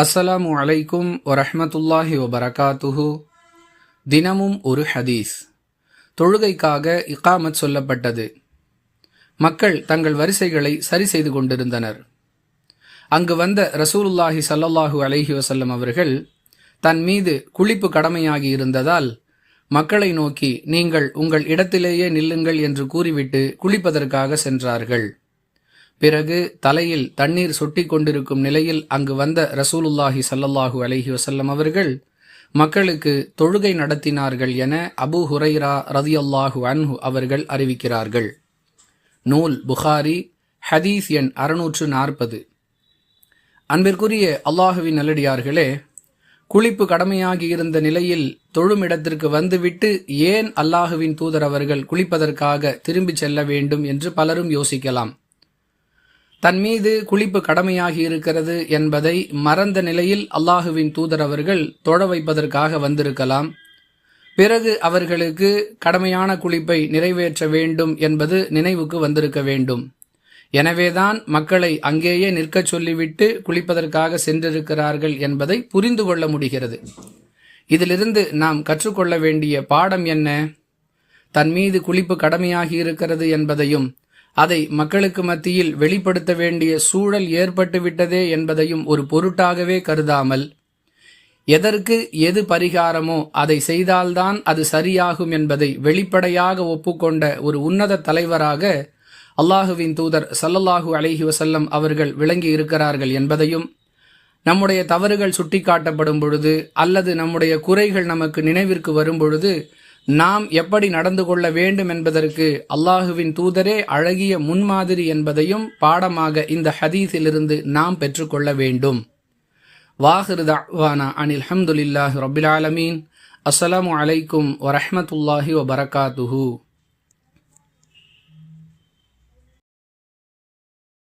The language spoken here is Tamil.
அஸ்ஸலாமு அலைக்கும் வரஹமத்துல்லாஹி வபரகாத்துஹு தினமும் ஒரு ஹதீஸ். தொழுகைக்காக இக்காமத் சொல்லப்பட்டது. மக்கள் தங்கள் வரிசைகளை சரி செய்து கொண்டிருந்தனர். அங்கு வந்த ரசூலுல்லாஹி சல்லல்லாஹு அலைஹி வசல்லம் அவர்கள் தன் மீது குளிப்பு கடமையாகி இருந்ததால் மக்களை நோக்கி நீங்கள் உங்கள் இடத்திலேயே நில்லுங்கள் என்று கூறிவிட்டு குளிப்பதற்காக சென்றார்கள். பிறகு தலையில் தண்ணீர் சொட்டி கொண்டிருக்கும் நிலையில் அங்கு வந்த ரசூலுல்லாஹி சல்லல்லாஹூ அலஹி வசல்லம் அவர்கள் மக்களுக்கு தொழுகை நடத்தினார்கள் என அபு ஹுரைரா ரதியல்லாஹு அன்ஹு அவர்கள் அறிவிக்கிறார்கள். நூல் புகாரி ஹதீஸ் எண் அறுநூற்று நாற்பது. அன்பிற்குரிய அல்லாஹுவின் நல்லடியார்களே குளிப்பு கடமையாகி இருந்த நிலையில் தொழுமிடத்திற்கு வந்துவிட்டு ஏன் அல்லாஹுவின் தூதர் அவர்கள் குளிப்பதற்காக திரும்பிச் செல்ல வேண்டும் என்று பலரும் யோசிக்கலாம். தன் மீது குளிப்பு கடமையாகி இருக்கிறது என்பதை மறந்த நிலையில் அல்லாஹுவின் தூதர் அவர்கள் தொழ வைப்பதற்காக வந்திருக்கலாம். பிறகு அவர்களுக்கு கடமையான குளிப்பை நிறைவேற்ற வேண்டும் என்பது நினைவுக்கு வந்திருக்க வேண்டும். எனவேதான் மக்களை அங்கேயே நிற்கச் சொல்லிவிட்டு குளிப்பதற்காக சென்றிருக்கிறார்கள் என்பதை புரிந்து கொள்ள முடிகிறது. இதிலிருந்து நாம் கற்றுக்கொள்ள வேண்டிய பாடம் என்ன? தன் மீது குளிப்பு கடமையாகி இருக்கிறது என்பதையும் அதை மக்களுக்கு மத்தியில் வெளிப்படுத்த வேண்டிய சூழல் ஏற்பட்டுவிட்டதே என்பதையும் ஒரு பொருட்டாகவே கருதாமல் எதற்கு எது பரிகாரமோ அதை செய்தால்தான் அது சரியாகும் என்பதை வெளிப்படையாக ஒப்புக்கொண்ட ஒரு உன்னத தலைவராக அல்லாஹுவின் தூதர் சல்லல்லாஹு அலஹி வசல்லம் அவர்கள் விளங்கி இருக்கிறார்கள் என்பதையும் நம்முடைய தவறுகள் சுட்டிக்காட்டப்படும் பொழுது அல்லது நம்முடைய குறைகள் நமக்கு நினைவிற்கு வரும் பொழுது நாம் எப்படி நடந்து கொள்ள வேண்டும் என்பதற்கு அல்லாஹுவின் தூதரே அழகிய முன்மாதிரி என்பதையும் பாடமாக இந்த ஹதீஸிலிருந்து நாம் பெற்றுக்கொள்ள வேண்டும். வாஹிருதானா அனில் ஹம்துலில்லாஹ் ரபில் ஆலமீன். அஸ்ஸலாமு அலைக்கும் வரஹமத்துல்லாஹி வபரகாத்துஹூ.